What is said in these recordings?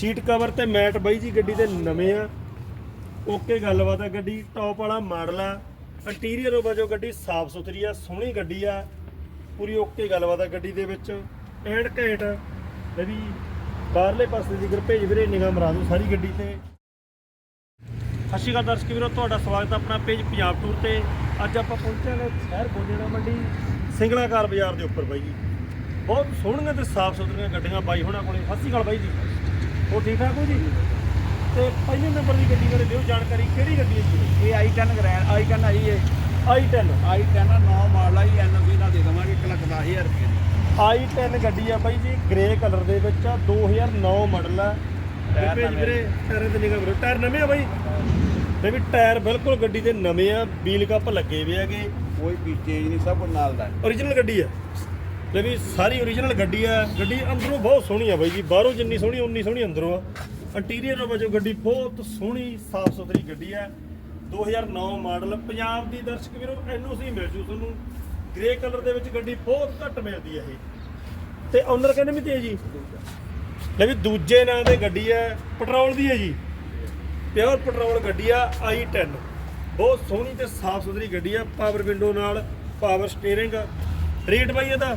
Sheet cover ਤੇ mat ਬਾਈ ਜੀ ਗੱਡੀ ਦੇ ਨਵੇਂ ਆ। ਓਕੇ ਗੱਲਬਾਤ ਆ ਗੱਡੀ ਟੌਪ ਵਾਲਾ ਮਾਡਲ ਆ। ਇੰਟੀਰੀਅਰ ਵਜੋਂ ਗੱਡੀ ਸਾਫ਼ ਸੁਥਰੀ ਆ, ਸੋਹਣੀ ਗੱਡੀ ਆ। ਪੂਰੀ ਓਕੇ ਗੱਲਬਾਤ ਆ ਗੱਡੀ ਦੇ ਵਿੱਚ। ਐਂਡ ਘੈਂਟ ਇਹ ਵੀ ਬਾਹਰਲੇ ਪਾਸੇ ਦੀ ਗਰ ਭੇਜ ਵੀਰੇ, ਨਿਗਾਹ ਮਰਾ ਦਿਓ ਸਾਰੀ ਗੱਡੀ ਤੇ। ਸਤਿ ਸ਼੍ਰੀ ਅਕਾਲ ਦਰਸ਼ਕ ਵੀਰੋ, ਤੁਹਾਡਾ ਸਵਾਗਤ ਆਪਣਾ ਪੇਜ ਪੰਜਾਬ ਟੂਰ ਤੇ। ਅੱਜ ਆਪਾਂ ਪਹੁੰਚੇ ਹਾਂ ਸ਼ਹਿਰ ਬੋਲੇਣਾ ਮੰਡੀ ਸਿੰਗਲਾਕਾਰ ਬਾਜ਼ਾਰ ਦੇ ਉੱਪਰ ਬਾਈ ਜੀ। ਬਹੁਤ ਸੋਹਣੀਆਂ ਤੇ ਸਾਫ਼ ਸੁਥਰੀਆਂ ਗੱਡੀਆਂ ਬਾਈ ਹੋਣਾ ਕੋਲੇ। ਸਤਿ ਸ਼੍ਰੀ ਅਕਾਲ ਬਾਈ ਜੀ। ਹੋਰ ਠੀਕ ਠਾਕ ਹੋ ਜੀ? ਤੇ ਪਹਿਲੇ ਨੰਬਰ ਦੀ ਗੱਡੀ ਬਾਰੇ ਦਿਓ ਜਾਣਕਾਰੀ ਕਿਹੜੀ ਗੱਡੀ ਹੈ ਜੀ? ਇਹ i10 ਗ੍ਰੈਂਡ i10 ਆਈ ਹੈ। i10? i10 9 ਮਾਡਲ ਆਈ ਐਨਵੀ ਨਾਲ ਦੇ ਦਵਾਂਗੇ 1 ਲੱਖ 10000 ਰੁਪਏ ਦੀ। i10 ਗੱਡੀ ਆ ਬਾਈ ਜੀ ਗ੍ਰੇ ਕਲਰ ਦੇ ਵਿੱਚ ਆ 2009 ਮਾਡਲ ਆ। ਟਾਇਰ ਭੇਜ ਨਵੇਂ। ਵੀਰੇ ਟਾਇਰਾਂ ਤੇ ਟਾਇਰ ਨਵੇਂ ਆ ਬਾਈ? ਤੇ ਵੀ ਟਾਇਰ ਬਿਲਕੁਲ ਗੱਡੀ ਦੇ ਨਵੇਂ ਆ ਵੀਲ ਕੱਪ ਲੱਗੇ ਹੋਏ ਹੈਗੇ। ਕੋਈ ਵੀ ਚੇਂਜ ਨਹੀਂ ਸਭ ਕੁਝ ਨਾਲ ਦਾ। ਓਰੀਜਨਲ ਗੱਡੀ ਆ। ਤੇ ਵੀ ਸਾਰੀ ਓਰੀਜਨਲ ਗੱਡੀ ਆ, ਗੱਡੀ ਅੰਦਰੋਂ ਬਹੁਤ ਸੋਹਣੀ ਆ ਬਾਈ ਜੀ, ਬਾਹਰੋਂ ਜਿੰਨੀ ਸੋਹਣੀ, ਉਨੀ ਸੋਹਣੀ ਅੰਦਰੋਂ ਆ। ਇੰਟੀਰੀਅਰ ਵਜੋਂ ਗੱਡੀ ਬਹੁਤ ਸੋਹਣੀ ਸਾਫ਼ ਸੁਥਰੀ ਗੱਡੀ ਆ। 2009 ਮਾਡਲ, ਪੰਜਾਬ ਦੀ ਦਰਸ਼ਕ ਵੀਰੋ, ਐਨਓਸੀ ਮਿਲ ਜੂ ਤੁਹਾਨੂੰ। ਗ੍ਰੇ ਕਲਰ ਦੇ ਵਿੱਚ ਗੱਡੀ ਬਹੁਤ ਘੱਟ ਮਿਲਦੀ ਆ ਇਹ। ਤੇ ਓਨਰ ਕਹਿੰਦੇ ਵੀ ਤੇ ਜੀ। ਲੈ ਵੀ ਦੂਜੇ ਨਾਂ ਤੇ ਗੱਡੀ ਆ ਪੈਟਰੋਲ ਦੀ ਹੈ ਜੀ। ਪਿਓਰ ਪੈਟਰੋਲ ਗੱਡੀ ਆ i10 ਬਹੁਤ ਸੋਹਣੀ ਤੇ ਸਾਫ਼ ਸੁਥਰੀ ਗੱਡੀ ਆ ਪਾਵਰ ਵਿੰਡੋ ਨਾਲ ਪਾਵਰ ਸਟੀਅਰਿੰਗ ਰੇਟ ਬਾਈ ਇਹਦਾ?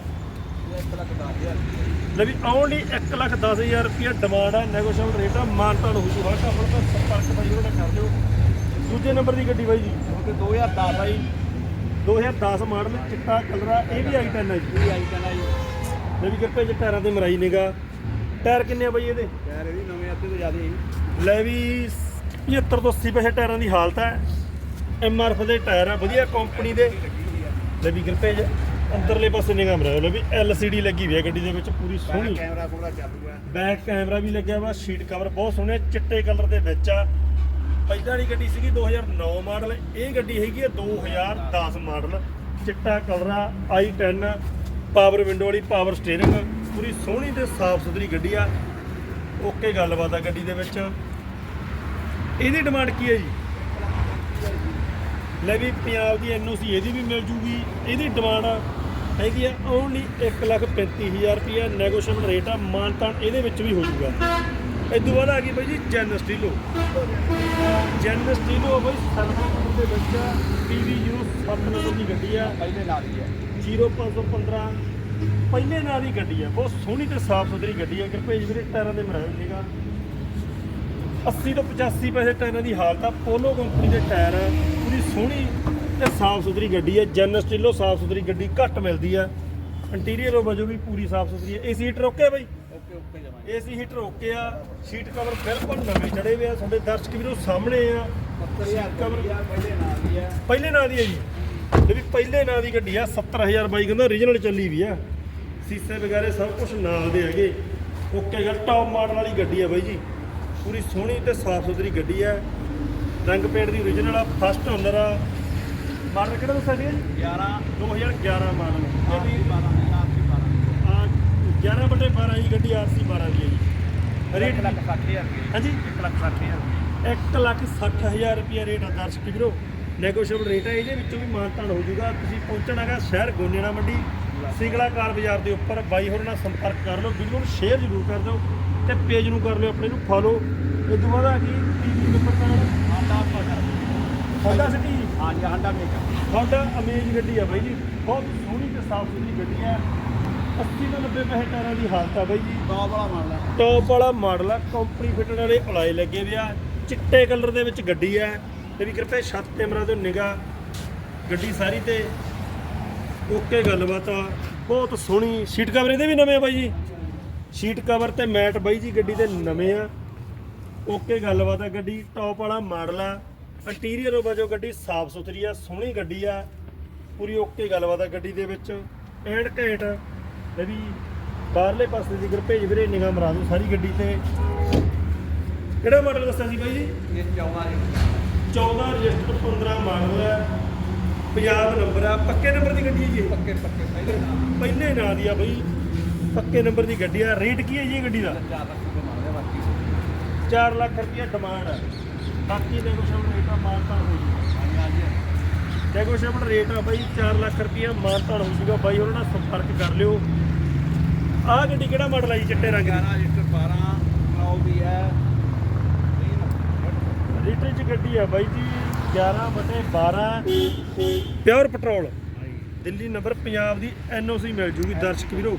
ਲੈ ਵੀ ਓਨਲੀ 1 ਲੱਖ 10000 ਰੁਪਏ ਡਿਮਾਂਡ ਆ ਨੈਗੋਸ਼ੀਏਬਲ ਰੇਟ ਆ ਮਾਨਤਾਨ ਹੋ ਜੂ ਵਾਟਾ ਆਪਣਾ ਤਾਂ ਸੰਪਰਕ ਬਾਈ ਉਹਨਾਂ ਨਾਲ ਕਰ ਲਿਓ ਦੂਜੇ ਨੰਬਰ ਦੀ ਗੱਡੀ ਬਾਈ ਜੀ। ਕਿਉਂਕਿ 2010 ਆਈ 2010 ਮਾਡਲ ਚਿੱਟਾ ਕਲਰ ਆ ਇਹ ਵੀ i10 ਹੈ ਜੀ। ਇਹ i10 ਆਈ ਲੈ ਵੀ ਕਿਰਪੇ ਚ ਟਾਇਰਾਂ ਤੇ ਮਰਾਈ ਨਿਗਾ। ਟਾਇਰ ਕਿੰਨੇ ਆ ਬਾਈ ਇਹਦੇ? ਯਾਰ ਇਹ ਵੀ ਨਵੇਂ ਅੱਤੇ ਤੋਂ ਜ਼ਿਆਦਾ ਹੀ। ਲੈ ਵੀ 75 ਤੋਂ 80 ਪੈਸੇ ਟਾਇਰਾਂ ਦੀ ਹਾਲਤ ਹੈ ਐਮਆਰਐਫ ਦੇ ਟਾਇਰ ਆ ਵਧੀਆ ਕੰਪਨੀ ਦੇ। ਲੈ ਵੀ ਗਰਪੇਜ ਅੰਦਰਲੇ ਪਾਸੇ ਨਿਗਾਹ ਮਰਾਓ ਲੈ ਵੀ LCD ਲੱਗੀ ਹੋਈ ਹੈ ਗੱਡੀ ਦੇ ਵਿੱਚ ਪੂਰੀ ਸੋਹਣੀ। ਕੈਮਰਾ ਕੋਲਾ ਚੱਲੂਗਾ ਬੈਕ ਕੈਮਰਾ ਵੀ ਲੱਗਿਆ ਵਾ ਸ਼ੀਟ ਕਵਰ ਬਹੁਤ ਸੋਹਣੇ ਚਿੱਟੇ ਕਲਰ ਦੇ ਵਿੱਚ ਆ। ਪਹਿਲਾਂ ਵਾਲੀ ਗੱਡੀ ਸੀਗੀ 2009 ਮਾਡਲ ਇਹ ਗੱਡੀ ਹੈਗੀ ਆ 2010 ਮਾਡਲ। ਚਿੱਟਾ ਕਲਰ ਆ i10 ਪਾਵਰ ਵਿੰਡੋ ਵਾਲੀ ਪਾਵਰ ਸਟੀਅਰਿੰਗ ਪੂਰੀ ਸੋਹਣੀ ਤੇ ਸਾਫ਼ ਸੁਥਰੀ ਗੱਡੀ ਆ। ਓਕੇ ਗੱਲਬਾਤ ਆ ਗੱਡੀ ਦੇ ਵਿੱਚ। ਇਹਦੀ ਡਿਮਾਂਡ ਕੀ ਹੈ ਜੀ? ਲੈ ਵੀ ਪੰਜਾਬ ਦੀ ਐਨਓਸੀ ਇਹਦੀ ਵੀ ਮਿਲ ਜੂਗੀ ਇਹਦੀ ਡਿਮਾਂਡ ਹੈਗੀ ਆ ਓਨਲੀ 135000 ਰੁਪਏ ਨੈਗੋਸ਼ੀਏਬਲ ਰੇਟ ਆ ਮਾਨਤਾਨ ਇਹਦੇ ਵਿੱਚ ਵੀ ਹੋ ਜੂਗਾ ਇਦੋਂ ਬਾਅਦ ਆ ਗਈ ਬਾਈ ਜੀ ਜੈਨ ਸਟੀਲੋ ਜੈਨ ਸਟੀਲੋ ਬਾਈ ਸਰਵਰ ਦੇ ਵਿੱਚ ਪੀਵੀ 07 ਨੰਬਰ ਦੀ ਗੱਡੀ ਆ। ਪਹਿਲੇ ਨਾਲ ਹੀ ਹੈ 0515 ਪਹਿਲੇ ਨਾਲ ਦੀ ਗੱਡੀ ਆ। ਬਹੁਤ ਸੋਹਣੀ ਤੇ ਸਾਫ਼ ਸੁਥਰੀ ਗੱਡੀ ਆ। ਕਿਰਪੇਜ ਵੀਰੇ ਟਾਇਰਾਂ ਦੇ ਮਰਾਇਓ ਸੀਗਾ 80 ਤੋਂ 85 ਪੈਸੇ ਟਾਇਰਾਂ ਦੀ ਹਾਲਤ ਆ। ਪੋਲੋ ਕੰਪਨੀ ਦੇ ਟਾਇਰ ਆ। ਪੂਰੀ ਸੋਹਣੀ ਤੇ ਸਾਫ਼ ਸੁਥਰੀ ਗੱਡੀ ਆ ਜਨ ਸਟੀਲੋ ਸਾਫ਼ ਸੁਥਰੀ ਗੱਡੀ ਘੱਟ ਮਿਲਦੀ ਆ ਇੰਟੀਰੀਅਰ ਵਜੋਂ ਵੀ ਪੂਰੀ ਸਾਫ਼ ਸੁਥਰੀ ਆ ਏਸੀ ਹੀਟਰ ਓਕੇ ਬਾਈ? ਓਕੇ ਓਕੇ ਜਮਾ ਏਸੀ ਹੀਟਰ ਓਕੇ ਆ ਸੀਟ ਕਵਰ ਬਿਲਕੁਲ ਨਵੇਂ ਚੜੇ ਹੋਏ ਆ। ਤੁਹਾਡੇ ਦਰਸ਼ਕ ਵੀਰੋ ਸਾਹਮਣੇ ਆ। 70000 ਕਵਰ ਯਾਰ ਪਹਿਲੇ ਨਾਲ ਹੀ ਹੈ ਪਹਿਲੇ ਨਾਂ ਦੀ ਹੈ ਜੀ। ਤੇ ਵੀ ਪਹਿਲੇ ਨਾਂ ਦੀ ਗੱਡੀ ਆ 70000 ਬਾਈ ਕਹਿੰਦਾ origignal ਚੱਲੀ ਵੀ ਆ। ਸੀਸੇ ਵਗੈਰੇ ਸਭ ਕੁਝ ਨਾਲ ਦੇ ਹੈਗੇ। ਓਕੇ ਗੱਲ ਟੌਪ ਮਾਡਲ ਵਾਲੀ ਗੱਡੀ ਆ ਬਾਈ ਜੀ। ਪੂਰੀ ਸੋਹਣੀ ਤੇ ਸਾਫ਼ ਸੁਥਰੀ ਗੱਡੀ ਆ। ਰੰਗ ਪੇਂਟ ਦੀ origignal ਆ ਫਸਟ ਓਨਰ ਆ। ਮਾਡਲ ਕਿਹੜਾ ਦੱਸਿਆ ਸੀ? 11 2011 ਮਾਡਲ। ਆਰਸੀ ਵੀ 12 ਨਹੀਂ ਆਰਸੀ 12 ਆ 11 ਬਟੇ 12 ਦੀ ਗੱਡੀ ਆਰਸੀ 12 ਦੀ ਹੈ ਜੀ ਰੇਟ ਰੇਟ ਲੱਖ 60000 ਰੁਪਏ ਹਾਂਜੀ? 1 ਲੱਖ 60000 ਇੱਕ ਲੱਖ ਸੱਠ ਹਜ਼ਾਰ ਰੁਪਿਆ ਰੇਟ ਆ ਦਰਸ਼ਕ ਵੀਰੋ। ਨੈਗੋਸ਼ੀਏਬਲ ਰੇਟ ਹੈ ਇਹਦੇ ਵਿੱਚੋਂ ਵੀ ਮਾਨਤਾਨ ਹੋ ਜਾਊਗਾ। ਤੁਸੀਂ ਪਹੁੰਚਣਾਗਾ ਸ਼ਹਿਰ ਗੋਨੇਣਾ ਮੰਡੀ ਸਿੰਗਲਾ ਕਾਰ ਬਾਜ਼ਾਰ ਦੇ ਉੱਪਰ। ਬਾਈ ਹੋਰ ਨਾਲ ਸੰਪਰਕ ਕਰ ਲਓ। ਵੀਡੀਓ ਨੂੰ ਸ਼ੇਅਰ ਜ਼ਰੂਰ ਕਰ ਦਿਓ ਤੇ ਪੇਜ ਨੂੰ ਕਰ ਲਿਓ ਆਪਣੇ ਨੂੰ ਫੋਲੋ ਇਹ ਤੋਂ ਬਾਅਦ ਆ ਗਈ ਟੀਵੀ ਨੰਬਰ ਪਟਰ Honda ਸਿਟੀ ਹਾਂਜੀ ਮੇਕਰ Honda ਅਮੇਜ ਗੱਡੀ ਆ ਬਾਈ ਜੀ। ਬਹੁਤ ਸੋਹਣੀ ਤੇ ਸਾਫ਼ ਸੁਥਰੀ ਗੱਡੀ ਆ 80 ਤੋਂ 90 ਪੈਸੇ ਟਾਇਰਾਂ ਦੀ ਹਾਲਤ ਆ ਬਾਈ ਜੀ। ਟੌਪ ਵਾਲਾ ਮਾਡਲ ਹੈ। ਟੌਪ ਵਾਲਾ ਮਾਡਲ ਆ ਕੰਪਨੀ ਫਿਟਡ ਵਾਲੇ ਅਲਾਈ ਲੱਗੇ ਵੇ ਆ। ਚਿੱਟੇ ਕਲਰ ਦੇ ਵਿੱਚ ਗੱਡੀ ਆ ਤੇ ਵੀ ਕਿਰਪੇ ਛੱਤ ਤੇ ਮਰਾ ਤੋਂ ਨਿਗਾ ਗੱਡੀ ਸਾਰੀ ਤੇ। ਓਕੇ ਗੱਲਬਾਤ ਆ। ਬਹੁਤ ਸੋਹਣੀ ਸੀਟ ਕਵਰ ਇਹਦੇ ਵੀ ਨਵੇਂ ਆ ਬਾਈ ਜੀ। ਸੀਟ ਕਵਰ ਤੇ ਮੈਟ ਬਾਈ ਜੀ ਗੱਡੀ ਦੇ ਨਵੇਂ ਆ। ਓਕੇ ਗੱਲਬਾਤ ਆ ਗੱਡੀ। ਟੌਪ ਵਾਲਾ ਮਾਡਲ ਆ। ਇੰਟੀਰੀਅਰ ਵਜੋਂ ਗੱਡੀ ਸਾਫ਼ ਸੁਥਰੀ ਆ ਸੋਹਣੀ ਗੱਡੀ ਆ ਪੂਰੀ ਓਕੇ ਗੱਲਬਾਤ ਆ ਗੱਡੀ ਦੇ ਵਿੱਚ। ਐਂਡ ਘੈਂਟ ਵੀ ਬਾਹਰਲੇ ਪਾਸੇ ਦੀ ਗਰਪੇਜ ਵੀਰੇ ਨਿਗਾਹ ਮਰਾ ਦਿਓ ਸਾਰੀ ਗੱਡੀ ਤੇ। ਕਿਹੜਾ ਮਾਡਲ ਦੱਸਿਆ ਸੀ ਬਾਈ ਜੀ? ਇਹ 14 ਜੀ 14 ਰਜਿਸਟਰ 15 ਮਾਡਲ ਹੈ ਪੰਜਾਬ ਨੰਬਰ ਆ ਪੱਕੇ ਨੰਬਰ ਦੀ ਗੱਡੀ ਹੈ ਜੀ? ਪੱਕੇ ਪੱਕੇ ਪਹਿਲੇ ਨਾਂ। ਦੀ ਆ ਬਈ। ਪੱਕੇ ਨੰਬਰ ਦੀ ਗੱਡੀ ਆ। ਰੇਟ ਕੀ ਹੈ ਜੀ ਗੱਡੀ ਦਾ? 4 ਲੱਖ ਰੁਪਏ ਮਾਰਦੇ ਬਾਕੀ। 4 ਲੱਖ ਰੁਪਏ ਡਿਮਾਂਡ ਹੈ ਬਾਕੀ ਨੈਗੋਸ਼ੀਏਬਲ ਰੇਟ ਆ ਮਾਨਤਾਨ ਹੋ ਜੂਗਾ ਨੈਗੋਸ਼ੀਏਬਲ ਰੇਟ ਆ ਬਾਈ 4 ਲੱਖ ਰੁਪਇਆ ਮਾਨਤਾਨ ਹੋ ਜੂਗਾ ਬਾਈ ਉਹਨਾਂ ਨਾਲ ਸੰਪਰਕ ਕਰ ਲਿਓ। ਆਹ ਗੱਡੀ ਕਿਹੜਾ ਮਾਡਲ ਆ ਜੀ? ਚਿੱਟੇ ਰੰਗ ਦੀ। 11 ਰਜਿਸਟਰ 12 ਕਲਾਉ ਵੀ ਹੈ। ਲੀਟਰ ਚ ਗੱਡੀ ਹੈ ਬਾਈ ਜੀ। 11 ਬਟੇ 12 pure petrol. Delhi number Punjab ਦੀ ਐਨਓਸੀ ਮਿਲ ਜੂਗੀ। ਦਰਸ਼ਕ ਵੀਰੋ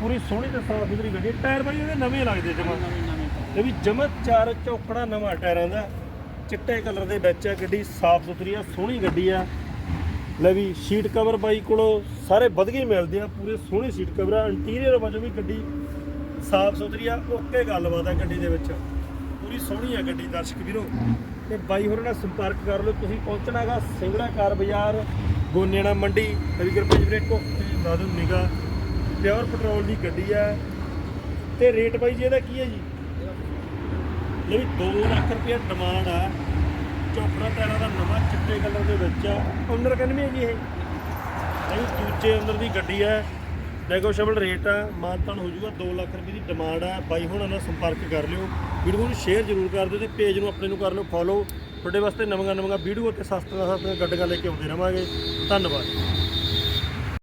ਪੂਰੀ ਸੋਹਣੀ ਤੇ ਸਾਫ਼ ਸੁਥਰੀ ਗੱਡੀ ਟਾਇਰ ਬਾਈ ਇਹਦੇ ਨਵੇਂ ਲੱਗਦੇ ਜਮਾ। ਇਹ ਵੀ ਜਮਤ ਚਾਰ ਚੌਕੜਾ ਨਵਾਂ ਟਾਇਰਾਂ ਦਾ। ਚਿੱਟੇ ਕਲਰ ਦੇ ਵਿੱਚ ਆ, ਗੱਡੀ ਸਾਫ਼ ਸੁਥਰੀ ਆ, ਸੋਹਣੀ ਗੱਡੀ ਆ। ਲੈ ਵੀ ਸੀਟ ਕਵਰ ਬਾਈ ਕੋਲੋਂ ਸਾਰੇ ਵਧੀਆ ਹੀ ਮਿਲਦੇ ਆ, ਪੂਰੇ ਸੋਹਣੇ ਸੀਟ ਕਵਰ ਆ। ਇੰਟੀਰੀਅਰ ਵਜੋਂ ਵੀ ਗੱਡੀ ਸਾਫ਼ ਸੁਥਰੀ ਆ, ਓਕੇ ਗੱਲਬਾਤ ਆ ਗੱਡੀ ਦੇ ਵਿੱਚ। ਪੂਰੀ ਸੋਹਣੀ ਆ ਗੱਡੀ, ਦਰਸ਼ਕ ਵੀਰੋ। ਤੇ ਬਾਈ ਹੋਰਾਂ ਨਾਲ ਸੰਪਰਕ ਕਰ ਲਓ, ਤੁਸੀਂ ਪਹੁੰਚਣਾਗਾ ਸਿੰਗੜਾ ਕਾਰ ਬਾਜ਼ਾਰ ਗੋਨੇਣਾ ਮੰਡੀ। ਰਵੀ ਗੁਰਪ੍ਰੀਤ ਵੀਰੇ ਕੋਠੇ ਬਾਦੂ ਨਿਗਾ ਪਿਓਰ ਪੈਟਰੋਲ ਦੀ ਗੱਡੀ ਆ। ਤੇ ਰੇਟ ਬਾਈ ਜੀ ਇਹਦਾ ਕੀ ਹੈ ਜੀ? ਵੀ 2 ਲੱਖ ਰੁਪਏ ਡਿਮਾਂਡ ਆ। ਚੋਪੜਾ ਟਾਇਰਾਂ ਦਾ ਨਵਾਂ ਚਿੱਟੇ ਕਲਰ ਦੇ ਵਿੱਚ ਆ। ਓਨਰ ਕਹਿੰਦੇ ਹੈ ਜੀ ਇਹ। ਇਹ ਦੂਜੇ ਓਨਰ ਦੀ ਗੱਡੀ ਆ। ਨੈਗੋਸ਼ੀਏਬਲ ਰੇਟ ਆ। ਮਾਨਤਾਨ ਹੋ ਜਾਊਗਾ 2 ਲੱਖ ਰੁਪਏ ਦੀ ਡਿਮਾਂਡ ਆ। ਬਾਈ ਹੁਣ ਨਾਲ ਸੰਪਰਕ ਕਰ ਲਿਓ। ਵੀਡੀਓ ਨੂੰ ਸ਼ੇਅਰ ਜ਼ਰੂਰ ਕਰ ਦਿਓ ਤੇ ਪੇਜ ਨੂੰ ਆਪਣੇ ਨੂੰ ਕਰ ਲਓ। ਫੋਲੋ ਤੁਹਾਡੇ ਵਾਸਤੇ ਨਵੀਆਂ ਨਵੀਆਂ ਵੀਡੀਓ ਤੇ ਸਸਤੀਆਂ ਸਸਤੀਆਂ ਗੱਡੀਆਂ ਲੈ ਕੇ ਆਉਂਦੇ ਰਵਾਂਗੇ। ਧੰਨਵਾਦ।